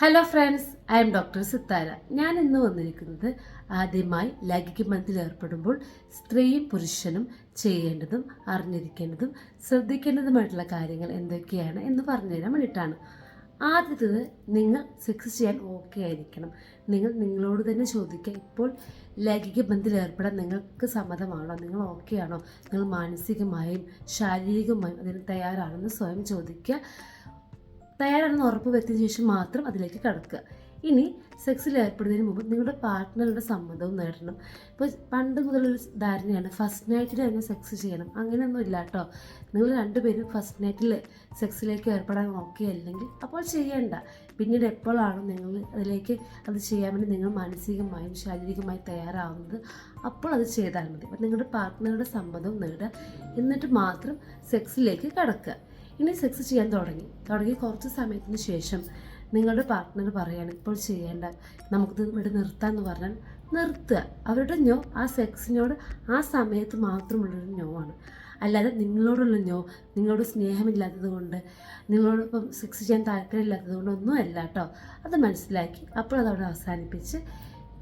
Hello friends I'm doctor Sithara ഞാൻ ഇന്ന് വന്നിരിക്കുന്നത് ആദ്യമായി ലൈംഗിക ബന്ധത്തിൽ ഏർപ്പെടുമ്പോൾ സ്ത്രീയും പുരുഷനും ചെയ്യേണ്ടതും അറിഞ്ഞിരിക്കേണ്ടതും ശ്രദ്ധിക്കേണ്ടതുമായിട്ടുള്ള കാര്യങ്ങൾ എന്തൊക്കെയാണ് എന്ന് പറഞ്ഞു തരാൻ വേണ്ടിയിട്ടാണ്. ആദ്യത്തത് നിങ്ങൾ സെക്സ് ചെയ്യാൻ ഓക്കെ ആയിരിക്കണം. നിങ്ങൾ നിങ്ങളോട് തന്നെ ചോദിക്കുക ഇപ്പോൾ ലൈംഗിക ബന്ധത്തിൽ ഏർപ്പെടാൻ നിങ്ങൾക്ക് സമ്മതമാണോ? നിങ്ങൾ ഓക്കെ ആണോ? നിങ്ങൾ മാനസികമായും ശാരീരികമായും അതിന് തയ്യാറാണെന്ന് സ്വയം ചോദിക്കുക. തയ്യാറാണെന്ന് ഉറപ്പ് വരുത്തിയ ശേഷം മാത്രം അതിലേക്ക് കടക്കുക. ഇനി സെക്സിൽ ഏർപ്പെടുന്നതിന് മുമ്പ് നിങ്ങളുടെ പാർട്ട്ണറുടെ സമ്മതവും നേടണം. ഇപ്പോൾ പണ്ട് മുതലൊരു ധാരണയാണ് ഫസ്റ്റ് നൈറ്റിൽ തന്നെ സെക്സ് ചെയ്യണം. അങ്ങനെയൊന്നും ഇല്ല കേട്ടോ നിങ്ങൾ രണ്ടുപേരും ഫസ്റ്റ് നൈറ്റിൽ സെക്സിലേക്ക് ഏർപ്പെടാൻ ഓക്കെ അല്ലെങ്കിൽ അപ്പോൾ ചെയ്യേണ്ട. പിന്നീട് എപ്പോഴാണോ നിങ്ങൾ അതിലേക്ക് അത് ചെയ്യാൻ വേണ്ടി നിങ്ങൾ മാനസികമായും ശാരീരികമായും തയ്യാറാവുന്നത് അപ്പോൾ അത് ചെയ്താൽ മതി. അപ്പോൾ നിങ്ങളുടെ പാർട്ട്ണറുടെ സമ്മതവും നേടുക. എന്നിട്ട് മാത്രം സെക്സിലേക്ക് കടക്കുക. ഇനി സെക്സ് ചെയ്യാൻ തുടങ്ങി. തുടങ്ങി കുറച്ച് സമയത്തിന് ശേഷം നിങ്ങളുടെ പാർട്ട്ണർ പറയാണ് ഇപ്പോൾ ചെയ്യേണ്ട. നമുക്കിത് ഇവിടെ നിർത്താമെന്ന് പറഞ്ഞാൽ നിർത്തുക. അവരുടെ ഞോ ആ സെക്സിനോട് ആ സമയത്ത് മാത്രമുള്ളൊരു ഞോ ആണ്. അല്ലാതെ നിങ്ങളോടുള്ള ഞോ നിങ്ങളോട് സ്നേഹമില്ലാത്തത് കൊണ്ട് നിങ്ങളോടൊപ്പം സെക്സ് ചെയ്യാൻ താല്പര്യമില്ലാത്തത് കൊണ്ടൊന്നും അല്ല കേട്ടോ അത് മനസ്സിലാക്കി. അപ്പോൾ അതവിടെ അവസാനിപ്പിച്ച്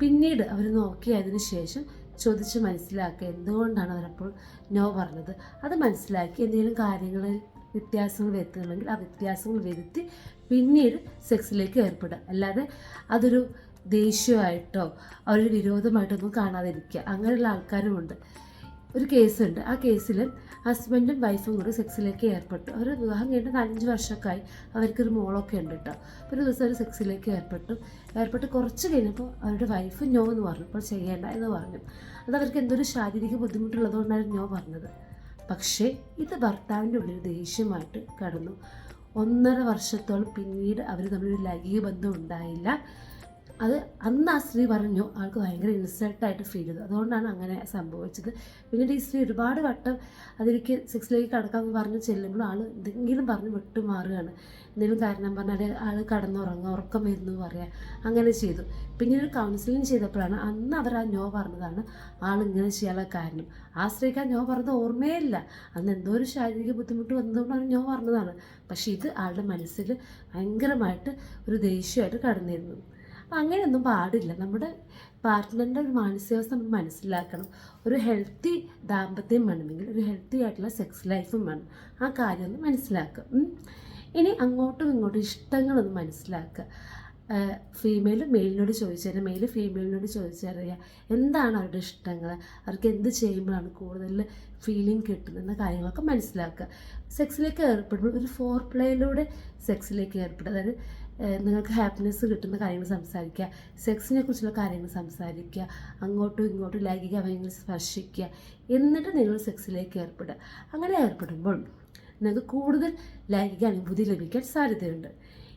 പിന്നീട് അവർ നോക്കിയതിന് ശേഷം ചോദിച്ച് മനസ്സിലാക്കുക എന്തുകൊണ്ടാണ് അവരപ്പോൾ നോ പറഞ്ഞത്. അത് മനസ്സിലാക്കി എന്തെങ്കിലും കാര്യങ്ങളിൽ വ്യത്യാസങ്ങൾ വരുത്തണമെങ്കിൽ ആ വ്യത്യാസങ്ങൾ വരുത്തി പിന്നീട് സെക്സിലേക്ക് ഏർപ്പെടുക. അല്ലാതെ അതൊരു ദേഷ്യമായിട്ടോ അവരൊരു വിരോധമായിട്ടൊന്നും കാണാതിരിക്കുക. അങ്ങനെയുള്ള ആൾക്കാരുമുണ്ട്. ഒരു കേസുണ്ട്. ആ കേസിൽ ഹസ്ബൻഡും വൈഫും കൂടെ സെക്സിലേക്ക് ഏർപ്പെട്ടു. അവർ വിവാഹം കഴിഞ്ഞിട്ട് നാലഞ്ച് വർഷമൊക്കെ ആയി അവർക്കൊരു മോളൊക്കെ ഉണ്ട് കേട്ടോ. ഒരു ദിവസം അവർ സെക്സിലേക്ക് ഏർപ്പെട്ടു. ഏർപ്പെട്ട് കുറച്ച് കഴിഞ്ഞപ്പോൾ അവരുടെ വൈഫ് നോ എന്ന് പറഞ്ഞു. അപ്പോൾ ചെയ്യേണ്ട എന്ന് പറഞ്ഞു. അത് അവർക്ക് എന്തൊരു ശാരീരിക ബുദ്ധിമുട്ടുള്ളതുകൊണ്ടാണ് നോ പറഞ്ഞത്. പക്ഷേ ഇത് ഭർത്താവിന്റെ ഉള്ളിൽ ദേഷ്യമായിട്ട് കടന്നു. ഒന്നര വർഷത്തോളം പിന്നീട് അവർ തമ്മിലൊരു ലൈംഗിക ബന്ധം ഉണ്ടായില്ല. അത് അന്ന് ആ സ്ത്രീ പറഞ്ഞു ആൾക്ക് ഭയങ്കര ഇൻസൾട്ടായിട്ട് ഫീൽ ചെയ്തു. അതുകൊണ്ടാണ് അങ്ങനെ സംഭവിച്ചത്. പിന്നീട് ഈ സ്ത്രീ ഒരുപാട് വട്ടം അതിലേക്ക് സെക്സിലേക്ക് കടക്കാമെന്ന് പറഞ്ഞ് ചെല്ലുമ്പോൾ ആൾ എന്തെങ്കിലും പറഞ്ഞ് വിട്ടുമാറുകയാണ്. എന്തെങ്കിലും കാരണം പറഞ്ഞാൽ ആൾ കടന്നുറങ്ങുക ഉറക്കം വരുന്നു പറയാം. അങ്ങനെ ചെയ്തു. പിന്നീട് കൗൺസിലിംഗ് ചെയ്തപ്പോഴാണ് അന്ന് അവർ ആ നോ പറഞ്ഞതാണ്. ആൾ ഇങ്ങനെ ചെയ്യാനുള്ള കാരണം. ആ സ്ത്രീക്ക് ആ നോ പറഞ്ഞത് ഓർമ്മയില്ല. അന്ന് എന്തോ ഒരു ശാരീരിക ബുദ്ധിമുട്ട് വന്നതുകൊണ്ടാണ് നോ പറഞ്ഞതാണ്. പക്ഷേ ഇത് ആളുടെ മനസ്സിൽ ഭയങ്കരമായിട്ട് ഒരു ദേഷ്യമായിട്ട് കടന്നിരുന്നു. അങ്ങനെയൊന്നും പാടില്ല. നമ്മുടെ പാർട്ട്ണറിന്റെ ഒരു മാനസികാവസ്ഥ നമ്മൾ മനസ്സിലാക്കണം. ഒരു ഹെൽത്തി ദാമ്പത്യം വേണമെങ്കിൽ ഒരു ഹെൽത്തി ആയിട്ടുള്ള സെക്സ് ലൈഫും വേണം. ആ കാര്യം മനസ്സിലാക്കുക. ഇനി അങ്ങോട്ടും ഇങ്ങോട്ടും ഇഷ്ടങ്ങളൊന്ന് മനസ്സിലാക്കുക. ഫീമെയിൽ മെയിലിനോട് ചോദിച്ചറിയാം മെയിൽ ഫീമെയിലിനോട് ചോദിച്ചറിയാം എന്താണ് അവരുടെ ഇഷ്ടങ്ങൾ അവർക്ക് എന്ത് ചെയ്യുമ്പോഴാണ് കൂടുതൽ ഫീലിംഗ് കിട്ടുന്നത് എന്ന കാര്യങ്ങളൊക്കെ മനസ്സിലാക്കുക. സെക്സിലേക്ക് ഏർപ്പെടുമ്പോൾ ഒരു ഫോർ പ്ലേയിലൂടെ സെക്സിലേക്ക് ഏർപ്പെടുക. അതായത് നിങ്ങൾക്ക് ഹാപ്പിനെസ് കിട്ടുന്ന കാര്യങ്ങൾ സംസാരിക്കുക. സെക്സിനെ കുറിച്ചുള്ള കാര്യങ്ങൾ സംസാരിക്കുക. അങ്ങോട്ടും ഇങ്ങോട്ടും ലൈംഗിക അവയവങ്ങൾ സ്പർശിക്കുക. എന്നിട്ട് നിങ്ങൾ സെക്സിലേക്ക് ഏർപ്പെടുക. അങ്ങനെ ഏർപ്പെടുമ്പോൾ നിങ്ങൾക്ക് കൂടുതൽ ലൈംഗിക അനുഭൂതി ലഭിക്കാൻ സാധ്യതയുണ്ട്.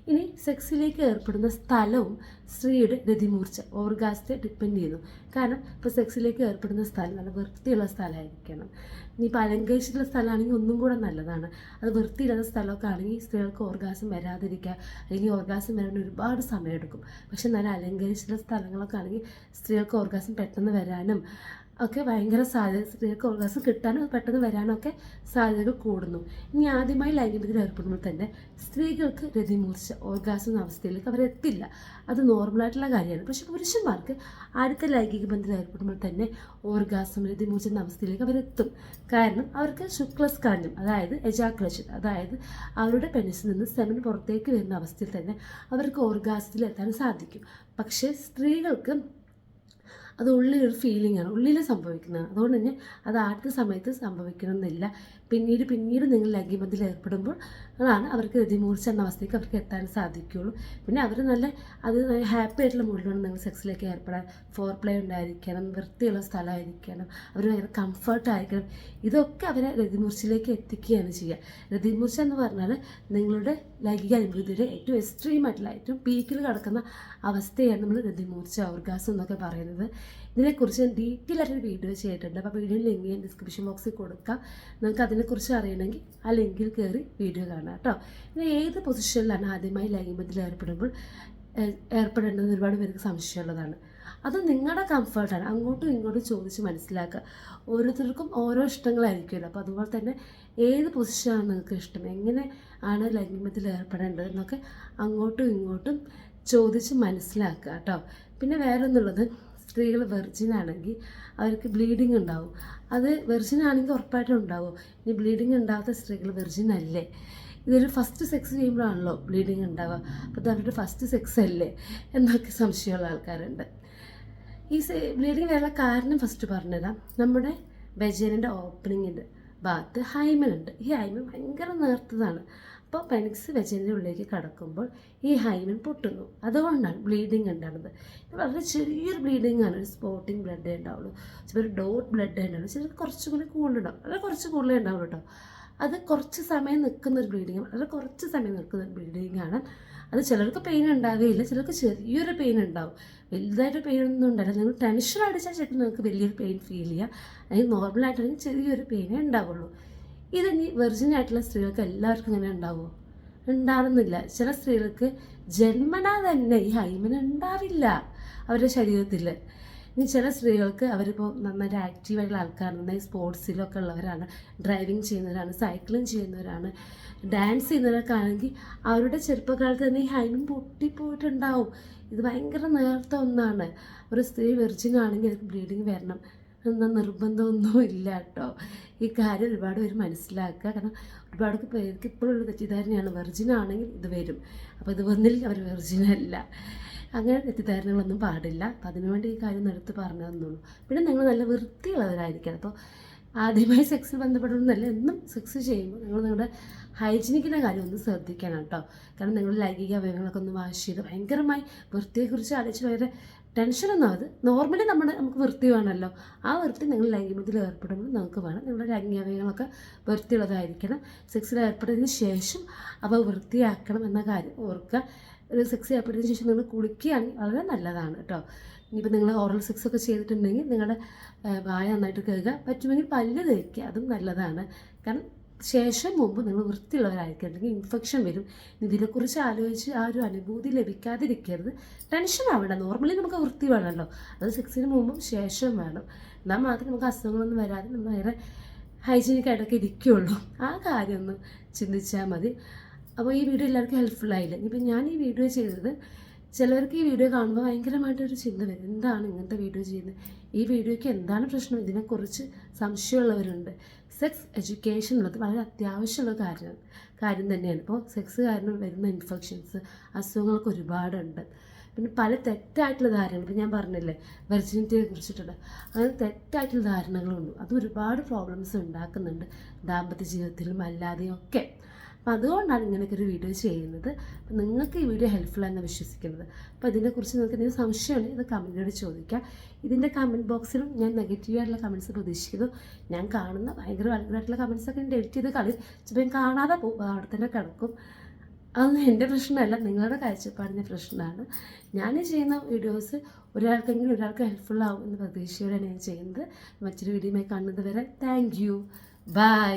ഇനി സെക്സിലേക്ക് ഏർപ്പെടുന്ന സ്ഥലവും സ്ത്രീയുടെ ഗതിമൂർച്ച ഓർഗാസത്തെ ഡിപ്പെൻഡ് ചെയ്യുന്നു. കാരണം ഇപ്പോൾ സെക്സിലേക്ക് ഏർപ്പെടുന്ന സ്ഥലം നല്ല വൃത്തിയുള്ള സ്ഥലമായിരിക്കണം. ഇനിയിപ്പോൾ അലങ്കരിച്ചിട്ടുള്ള സ്ഥലമാണെങ്കിൽ ഒന്നും കൂടെ നല്ലതാണ്. അത് വൃത്തിയില്ലാത്ത സ്ഥലമൊക്കെ ആണെങ്കിൽ സ്ത്രീകൾക്ക് ഓർഗാസം വരാതിരിക്കുക അല്ലെങ്കിൽ ഓർഗാസം വരാൻ ഒരുപാട് സമയമെടുക്കും. പക്ഷെ നല്ല അലങ്കരിച്ചിട്ടുള്ള സ്ഥലങ്ങളൊക്കെ ആണെങ്കിൽ സ്ത്രീകൾക്ക് ഓർഗാസം പെട്ടെന്ന് വരാനും ഒക്കെ ഭയങ്കര സാധ്യത സ്ത്രീകൾക്ക് ഓർഗാസം കിട്ടാനും പെട്ടെന്ന് വരാനും ഒക്കെ സാധ്യതകൾ കൂടുന്നു. ഇനി ആദ്യമായി ലൈംഗികത്തിൽ ഏർപ്പെടുമ്പോൾ തന്നെ സ്ത്രീകൾക്ക് രതിമൂർച്ച ഓർഗാസം എന്ന അവസ്ഥയിലേക്ക് അവരെത്തില്ല അത് നോർമലായിട്ടുള്ള കാര്യമാണ്. പക്ഷെ പുരുഷന്മാർക്ക് അടുത്ത ലൈംഗിക ബന്ധത്തിൽ ഏർപ്പെടുമ്പോൾ തന്നെ ഓർഗാസം രതിമൂർച്ച എന്ന അവസ്ഥയിലേക്ക് അവരെത്തും കാരണം അവർക്ക് ശുക്ലസ്കാന്യം അതായത് എജാക്ലേഷൻ അതായത് അവരുടെ പെനിസിൽ നിന്ന് സെമൻ പുറത്തേക്ക് വരുന്ന അവസ്ഥയിൽ തന്നെ അവർക്ക് ഓർഗാസത്തിൽ എത്താൻ സാധിക്കും. പക്ഷേ സ്ത്രീകൾക്ക് അത് ഉള്ളിലൊരു ആണ്. ഉള്ളിൽ സംഭവിക്കുന്നതാണ് അതുകൊണ്ട് തന്നെ അത് ആദ്യത്തെ സമയത്ത് സംഭവിക്കണമെന്നില്ല. പിന്നീട് പിന്നീട് നിങ്ങൾ ലൈംഗികബന്ധത്തിൽ ഏർപ്പെടുമ്പോൾ അതാണ് അവർക്ക് രതിമൂർച്ച എന്ന അവസ്ഥയ്ക്ക് അവർക്ക് എത്താൻ സാധിക്കുകയുള്ളൂ. പിന്നെ അവർ നല്ല അത് ഹാപ്പി ആയിട്ടുള്ള മൂഡിലാണ് നിങ്ങൾ സെക്സിലേക്ക് ഏർപ്പെടാൻ. ഫോർ പ്ലേ ഉണ്ടായിരിക്കണം വൃത്തിയുള്ള സ്ഥലമായിരിക്കണം അവർ ഭയങ്കര കംഫർട്ടായിരിക്കണം ഇതൊക്കെ അവരെ രതിമൂർച്ചയിലേക്ക് എത്തിക്കുകയാണ് ചെയ്യുക. രതിമൂർച്ച എന്ന് പറഞ്ഞാൽ നിങ്ങളുടെ ലൈംഗിക അനുഭൂതിയുടെ ഏറ്റവും എക്സ്ട്രീം ആയിട്ടുള്ള ഏറ്റവും പീക്കിൽ കിടക്കുന്ന അവസ്ഥയാണ് നമ്മൾ രതിമൂർച്ച ഓർഗാസം എന്നൊക്കെ പറയുന്നത്. ഇതിനെക്കുറിച്ച് ഞാൻ ഡീറ്റെയിൽ ആയിട്ടൊരു വീഡിയോ ചെയ്തിട്ടുണ്ട്. അപ്പോൾ വീഡിയോ ലിങ്ക് ഞാൻ ഡിസ്ക്രിപ്ഷൻ ബോക്സിൽ കൊടുക്കാം. നിങ്ങൾക്ക് അതിനെക്കുറിച്ച് അറിയണമെങ്കിൽ ആ ലിങ്കിൽ കയറി വീഡിയോ കാണാം കേട്ടോ ഇനി ഏത് പൊസിഷനിലാണ് ആദ്യമായി ലൈംഗികത്തിൽ ഏർപ്പെടുമ്പോൾ ഏർപ്പെടേണ്ടതെന്ന് ഏർപ്പെടേണ്ടത്? ഒരുപാട് പേർക്ക് സംശയമുള്ളതാണ്. അത് നിങ്ങളുടെ കംഫർട്ടാണ് അങ്ങോട്ടും ഇങ്ങോട്ടും ചോദിച്ച് മനസ്സിലാക്കുക. ഓരോരുത്തർക്കും ഓരോ ഇഷ്ടങ്ങളായിരിക്കുമല്ലോ. അപ്പോൾ അതുപോലെ തന്നെ ഏത് പൊസിഷനാണ് നിങ്ങൾക്ക് ഇഷ്ടം? എങ്ങനെ ആണ് ലൈംഗികത്തിൽ ഏർപ്പെടേണ്ടത് എന്നൊക്കെ അങ്ങോട്ടും ഇങ്ങോട്ടും ചോദിച്ച് മനസ്സിലാക്കുക കേട്ടോ പിന്നെ വേറെ ഒന്നുള്ളത് സ്ത്രീകൾ വെർജിൻ ആണെങ്കിൽ അവർക്ക് ബ്ലീഡിങ് ഉണ്ടാവും. അത് വെർജിൻ ആണെങ്കിൽ ഉറപ്പായിട്ടും ഉണ്ടാവും. ഇനി ബ്ലീഡിങ് ഉണ്ടാവാത്ത സ്ത്രീകൾ വെർജിൻ അല്ലേ? ഇതൊരു ഫസ്റ്റ് സെക്സ് ചെയ്യുമ്പോഴാണല്ലോ ബ്ലീഡിങ് ഉണ്ടാവുക. അപ്പോൾ അവരുടെ ഫസ്റ്റ് സെക്സ് അല്ലേ? എന്നൊക്കെ സംശയമുള്ള ആൾക്കാരുണ്ട്. ഈ ബ്ലീഡിങ് വരാനുള്ള കാരണം ഫസ്റ്റ് പറഞ്ഞുതരാം. നമ്മുടെ വെജേനിന്റെ ഓപ്പണിങ്ങിന്റെ ഭാഗത്ത് ഉണ്ട്. ഈ ഹൈമൻ ഭയങ്കര നേർത്തതാണ്. അപ്പോൾ പെനിക്സ് വെജന്റെ ഉള്ളിലേക്ക് കടക്കുമ്പോൾ ഈ ഹൈമൻ പൊട്ടുന്നു. അതുകൊണ്ടാണ് ബ്ലീഡിങ് ഉണ്ടാകുന്നത്. വളരെ ചെറിയൊരു ബ്ലീഡിങ് ആണ്. ഒരു സ്പോട്ടിങ് ബ്ലഡ് ഉണ്ടാവുള്ളൂ. ചിലപ്പോൾ ഒരു ഡോട്ട് ബ്ലഡ് ഉണ്ടാവുള്ളൂ. ചിലപ്പോൾ കുറച്ചും കൂടി കൂടുതലുണ്ടാവും. വളരെ കുറച്ച് കൂടുതലേ ഉണ്ടാവുള്ളൂ കേട്ടോ. അത് കുറച്ച് സമയം നിൽക്കുന്ന ഒരു ബ്ലീഡിങ് വളരെ കുറച്ച് സമയം നിൽക്കുന്ന ഒരു ബ്ലീഡിങ് ആണ്. അത് ചിലർക്ക് പെയിൻ ഉണ്ടാവുകയില്ല. ചിലർക്ക് ചെറിയൊരു പെയിൻ ഉണ്ടാവും. വലുതായിട്ട് പെയിൻ ഒന്നും ഉണ്ടാവില്ല. നിങ്ങൾ ടെൻഷൻ അടിച്ചാൽ ചിലപ്പോൾ നിങ്ങൾക്ക് വലിയൊരു പെയിൻ ഫീൽ ചെയ്യുക അല്ലെങ്കിൽ നോർമലായിട്ടാണെങ്കിൽ ചെറിയൊരു പെയിനേ ഉണ്ടാവുള്ളൂ. ഇത് ഇനി വെർജിൻ ആയിട്ടുള്ള സ്ത്രീകൾക്ക് എല്ലാവർക്കും ഇങ്ങനെ ഉണ്ടാവുമോ ഉണ്ടാവുന്നില്ല. ചില സ്ത്രീകൾക്ക് ജന്മനാ തന്നെ ഈ ഹൈമൻ ഉണ്ടാവില്ല അവരുടെ ശരീരത്തിൽ. ഇനി ചില സ്ത്രീകൾക്ക് അവരിപ്പോൾ നന്നായിട്ട് ആക്റ്റീവായിട്ടുള്ള ആൾക്കാർ നന്നായി സ്പോർട്സിലൊക്കെ ഉള്ളവരാണ്. ഡ്രൈവിംഗ് ചെയ്യുന്നവരാണ്. സൈക്ലിംഗ് ചെയ്യുന്നവരാണ്. ഡാൻസ് ചെയ്യുന്നവരൊക്കെ ആണെങ്കിൽ അവരുടെ ചെറുപ്പക്കാലത്ത് തന്നെ ഈ ഹൈമൻ പൊട്ടിപ്പോയിട്ടുണ്ടാവും. ഇത് ഭയങ്കര നേർത്ത ഒന്നാണ്. ഒരു സ്ത്രീ വെർജിൻ ആണെങ്കിൽ അവർക്ക് ബ്ലീഡിങ് വരണം. എന്ന നിർബന്ധമൊന്നുമില്ല കേട്ടോ ഈ കാര്യം ഒരുപാട് പേര് മനസ്സിലാക്കുക. കാരണം ഒരുപാട് പേർക്ക് ഇപ്പോഴുള്ള തെറ്റിദ്ധാരണയാണ്. വെർജിൻ ആണെങ്കിൽ ഇത് വരും. അപ്പോൾ ഇത് വന്നില്ല അവർ വെർജിൻ അല്ല. അങ്ങനെ തെറ്റിദ്ധാരണകളൊന്നും പാടില്ല. അപ്പം അതിനുവേണ്ടി ഈ കാര്യം എടുത്ത് പറഞ്ഞതെന്നുള്ളൂ പിന്നെ നിങ്ങൾ നല്ല വൃത്തിയുള്ളവരായിരിക്കണം. അപ്പോൾ ആദ്യമായി സെക്സ് ബന്ധപ്പെടുന്നതല്ല എന്നും സെക്സ് ചെയ്യുമ്പോൾ നിങ്ങൾ നിങ്ങളുടെ ഹൈജീനിക്കിന്റെ കാര്യം ഒന്ന് ശ്രദ്ധിക്കണം കേട്ടോ. കാരണം നിങ്ങൾ ലൈംഗിക അവയവങ്ങളൊക്കെ ഒന്ന് വാഷ് ചെയ്ത് ഭയങ്കരമായി വൃത്തിയെക്കുറിച്ച് ആലോചിച്ച് ഭയങ്കര ടെൻഷനൊന്നും ആവത് നോർമലി നമ്മുടെ നമുക്ക് വൃത്തി വേണമല്ലോ. ആ വൃത്തി നിങ്ങൾ ലൈംഗികത്തിൽ ഏർപ്പെടുമ്പോൾ നമുക്ക് വേണം. നിങ്ങളുടെ ലൈംഗികങ്ങളൊക്കെ വൃത്തിയുള്ളതായിരിക്കണം. സെക്സിൽ ഏർപ്പെടുന്നതിന് ശേഷം അവ വൃത്തിയാക്കണം എന്ന കാര്യം ഓർക്കുക. ഒരു സെക്സ് ഏർപ്പെടുന്നതിന് ശേഷം നിങ്ങൾ കുളിക്കുകയാണെങ്കിൽ വളരെ നല്ലതാണ് കേട്ടോ. ഇനിയിപ്പോൾ നിങ്ങൾ ഓറൽ സെക്സ് ഒക്കെ ചെയ്തിട്ടുണ്ടെങ്കിൽ നിങ്ങളുടെ വായ നന്നായിട്ട് കഴുകുക. പറ്റുമെങ്കിൽ പല്ല് തേക്കുക. അതും നല്ലതാണ്. കാരണം ശേഷം മുമ്പ് നിങ്ങൾ വൃത്തിയുള്ളവരായിരിക്കും. അല്ലെങ്കിൽ ഇൻഫെക്ഷൻ വരും. ഇതിനെക്കുറിച്ച് ആലോചിച്ച് ആ ഒരു അനുഭൂതി ലഭിക്കാതിരിക്കരുത്. ടെൻഷൻ ആവണ്ട. നോർമലി നമുക്ക് വൃത്തി വേണമല്ലോ. അത് സെക്സിന് മുമ്പും ശേഷം വേണം. എന്നാൽ മാത്രമേ നമുക്ക് അസുഖങ്ങളൊന്നും വരാതെ നമ്മൾ വേറെ ഹൈജീനിക് ആയിട്ടൊക്കെ ഇരിക്കുകയുള്ളൂ. ആ കാര്യം ഒന്ന് ചിന്തിച്ചാൽ മതി. അപ്പോൾ ഈ വീഡിയോ എല്ലാവർക്കും ഹെൽപ്ഫുൾ ആയില്ല? ഇപ്പം ഞാൻ ഈ വീഡിയോ ചെയ്തത് ചിലർക്ക് ഈ വീഡിയോ കാണുമ്പോൾ ഭയങ്കരമായിട്ടൊരു ചിന്ത വരും. എന്താണ് ഇങ്ങനത്തെ വീഡിയോ ചെയ്യുന്നത്? ഈ വീഡിയോയ്ക്ക് എന്താണ് പ്രശ്നം? ഇതിനെക്കുറിച്ച് സംശയമുള്ളവരുണ്ട്. സെക്സ് എഡ്യൂക്കേഷൻ എന്നുള്ളത് വളരെ അത്യാവശ്യമുള്ള കാര്യമാണ് കാര്യം തന്നെയാണ്. ഇപ്പോൾ സെക്സ് കാരണം വരുന്ന ഇൻഫെക്ഷൻസ് അസുഖങ്ങളൊക്കെ ഒരുപാടുണ്ട്. പിന്നെ പല തെറ്റായിട്ടുള്ള ധാരണകൾ ഇപ്പം ഞാൻ പറഞ്ഞില്ലേ വെർജിനിറ്റിയെ കുറിച്ചിട്ടുണ്ട് അങ്ങനെ തെറ്റായിട്ടുള്ള ധാരണകളുണ്ട്. അത് ഒരുപാട് പ്രോബ്ലംസ് ഉണ്ടാക്കുന്നുണ്ട് ദാമ്പത്യ ജീവിതത്തിലും അല്ലാതെയും ഒക്കെ. അപ്പം അതുകൊണ്ടാണ് ഇങ്ങനെയൊക്കെ ഒരു വീഡിയോ ചെയ്യുന്നത്. അപ്പം നിങ്ങൾക്ക് ഈ വീഡിയോ ഹെൽപ്ഫുൾ ആണെന്ന് വിശ്വസിക്കുന്നത്. അപ്പോൾ ഇതിനെക്കുറിച്ച് നിങ്ങൾക്ക് എന്തെങ്കിലും സംശയമുണ്ടെങ്കിൽ ഇത് കമന്റിലൂടെ ചോദിക്കാം. ഇതിന്റെ കമന്റ് ബോക്സിലും ഞാൻ നെഗറ്റീവ് ആയിട്ടുള്ള കമൻസ് പ്രതീക്ഷിക്കുന്നു. ഞാൻ കാണുന്ന ഭയങ്കര ഭയങ്കരമായിട്ടുള്ള കമൻസൊക്കെ എന്റെ എഡിറ്റ് ചെയ്ത് കളി ചിലപ്പോൾ ഞാൻ കാണാതെ പോകും അവിടെ തന്നെ കിടക്കും. അതൊന്നും എന്റെ പ്രശ്നമല്ല നിങ്ങളുടെ കാഴ്ചപ്പാടിന്റെ പ്രശ്നമാണ്. ഞാൻ ചെയ്യുന്ന വീഡിയോസ് ഒരാൾക്കെങ്കിലും ഒരാൾക്ക് ഹെൽപ്ഫുൾ ആവും എന്ന പ്രതീക്ഷയോടെയാണ് ഞാൻ ചെയ്യുന്നത്. മറ്റൊരു വീഡിയോയുമായി കാണുന്നത് വരെ താങ്ക് യു ബൈ